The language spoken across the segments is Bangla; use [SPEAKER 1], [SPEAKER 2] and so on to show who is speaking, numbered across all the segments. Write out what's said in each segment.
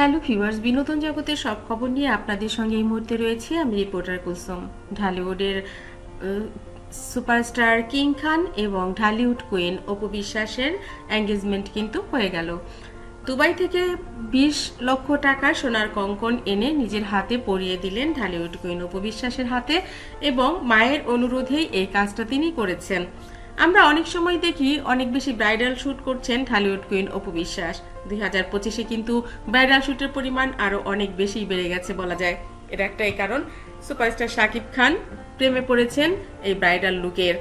[SPEAKER 1] হ্যালো ভিউয়ার্স বিনোদন জগতের সব খবর নিয়ে আপনাদের সঙ্গে এই মুহূর্তে রয়েছি। আমি রিপোর্টার কুলসুম। ঢালিউডের সুপারস্টার কিং খান এবং ঢালিউড কুইন অপু বিশ্বাসের এঙ্গেজমেন্ট কিন্তু হয়ে গেল। দুবাই থেকে বিশ লক্ষ টাকার সোনার কঙ্কন এনে নিজের হাতে পরিয়ে দিলেন ঢালিউড কুইন অপু বিশ্বাসের হাতে এবং মায়ের অনুরোধেই এই কাজটা তিনি করেছেন। আমরা অনেক সময় দেখি অনেক বেশি ব্রাইডাল শ্যুট করছেন ঢালিউড কুইন অপু বিশ্বাস। দুই হাজার পঁচিশে কিন্তু ব্রাইডাল শ্যুটের পরিমাণ আরও অনেক বেশি বেড়ে গেছে বলা যায়। এর একটাই কারণ সুপারস্টার শাকিব খান প্রেমে পড়েছেন এই ব্রাইডাল লুকের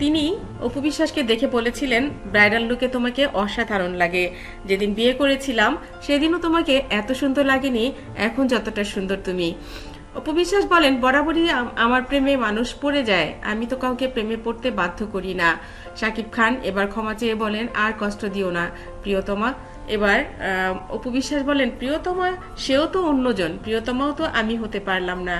[SPEAKER 1] তিনি অপু বিশ্বাসকে দেখে বলেছিলেন ব্রাইডাল লুকে তোমাকে অসাধারণ লাগে। যেদিন বিয়ে করেছিলাম, সেদিনও তোমাকে এত সুন্দর লাগেনি, এখন যতটা সুন্দর তুমি। অপবিশ্বাস বলেন, বরাবরই আমার প্রেমে মানুষ পড়ে যায়। আমি তো কাউকে প্রেমে পড়তে বাধ্য করি না। শাকিব খান, এবার ক্ষমা চেয়ে বলেন, আর কষ্ট দিও না, প্রিয়তমা। এবার অপবিশ্বাস অপু বিশ্বাস বলেন, প্রিয়তমা, সেও তো অন্যজন। প্রিয়তমাও তো আমি হতে পারলাম না।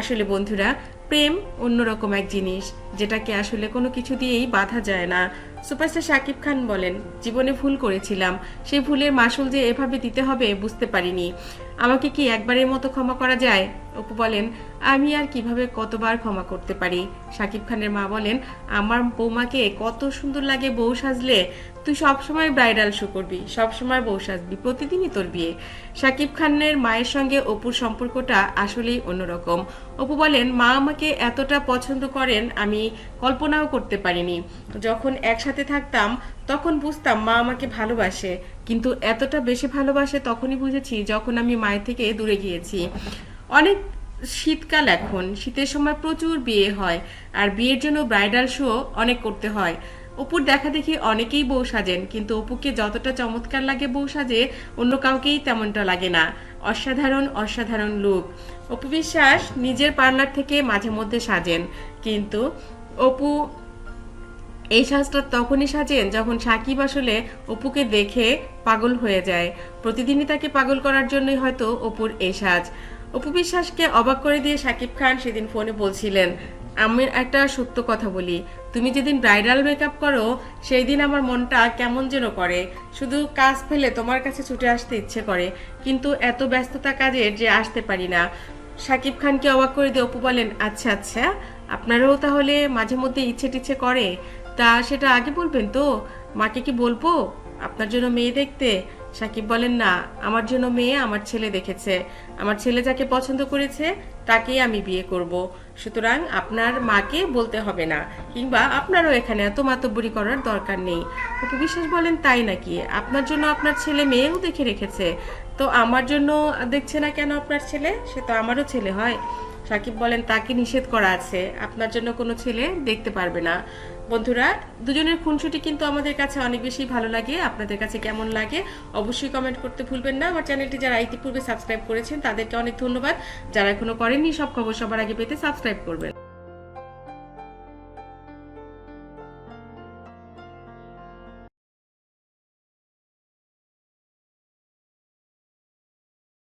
[SPEAKER 1] আসলে বন্ধুরা, প্রেম অন্যরকম এক জিনিস। যেটাকে আসলে কোনো কিছু দিয়েই বাধা যায় না। সুপারস্টার শাকিব খান বলেন, জীবনে ভুল করেছিলাম। সেই ভুলের মাসুল যে এভাবে দিতে হবে, বুঝতে পারিনি। আমাকে কি একবারের মতো ক্ষমা করা যায়? অপু বলেন, আমি আর কীভাবে কতবার ক্ষমা করতে পারি? শাকিব খানের মা বলেন, আমার বৌমাকে কত সুন্দর লাগে বউ সাজলে। তুই সবসময় ব্রাইডাল শো করবি, সবসময় বউ সাজবি, প্রতিদিনই তোর বিয়ে। শাকিব খানের মায়ের সঙ্গে অপুর সম্পর্কটা আসলেই অন্যরকম। অপু বলেন, মা আমাকে এতটা পছন্দ করেন, আমি কল্পনাও করতে পারিনি। যখন একসাথে থাকতাম, তখন বুঝতাম মা আমাকে ভালোবাসে। কিন্তু এতটা বেশি ভালোবাসে তখনই বুঝেছি যখন আমি মায়ের থেকে দূরে গিয়েছি। অনেক শীতকাল এখন। শীতের সময় প্রচুর বিয়ে হয়। আর বিয়ের জন্য ব্রাইডাল শো অনেক করতে হয়। অপুর দেখা দেখি অনেকেই বউ সাজেন, কিন্তু অপুকে যতটা চমৎকার লাগে বউ সাজে, অন্য কাউকেই তেমনটা লাগে না। অসাধারণ অসাধারণ লুক অপু বিশ্বাস নিজের পার্লার থেকে মাঝে মধ্যে সাজেন, কিন্তু অপু এই সাজটা তখনই সাজেন যখন সাকিব আসলে অপুকে দেখে পাগল হয়ে যায়। প্রতিদিনই তাকে পাগল করার জন্যই হয়তো অপুর এই সাজ। অপু বিশ্বাসকে অবাক করে দিয়ে সাকিব খান সেদিন ফোনে বলছিলেন আমি একটা সত্য কথা বলি। তুমি যেদিন ব্রাইডাল মেকআপ করো সেই দিন আমার মনটা কেমন যেন করে। শুধু কাজ ফেলে তোমার কাছে ছুটে আসতে ইচ্ছে করে, কিন্তু এত ব্যস্ততা কাজের যে আসতে পারি না। সাকিব খানকে অবাক করে দিয়ে অপু বলেন আচ্ছা আচ্ছা আপনারাও তাহলে মাঝে মধ্যে ইচ্ছে টিচ্ছে করে? তা সেটা আগে বলবেন তো? মাকে কি বলব? আপনার জন্য মেয়ে দেখতে? সাকিব বলেন, না, আমার জন্য মেয়ে আমার ছেলে দেখেছে। আমার ছেলে যাকে পছন্দ করেছে তাকেই আমি বিয়ে করব। সুতরাং আপনার মাকে বলতে হবে না, কিংবা আপনারও এখানে এত মাতব্বরি করার দরকার নেই। অপু বিশ্বাস বলেন তাই নাকি? আপনার জন্য আপনার ছেলে মেয়েও দেখে রেখেছে। তো আমার জন্য দেখছে না কেন আপনার ছেলে? সে তো আমারও ছেলে হয়। সাকিব বলেন, তাকে নিষেধ করা আছে। আপনার জন্য কোনো ছেলে দেখতে পারবে না। বন্ধুরা, দুজনের খুনসুটি কিন্তু আমাদের কাছে অনেক বেশি ভালো লাগে। আপনাদের কাছে কেমন লাগে অবশ্যই কমেন্ট করতে ভুলবেন না। আমার চ্যানেলটি যারা ইতিপূর্বে সাবস্ক্রাইব করেছেন, তাদেরকে অনেক ধন্যবাদ। যারা এখনও করেননি, সব খবর সবার আগে পেতে সাবস্ক্রাইব করবেন।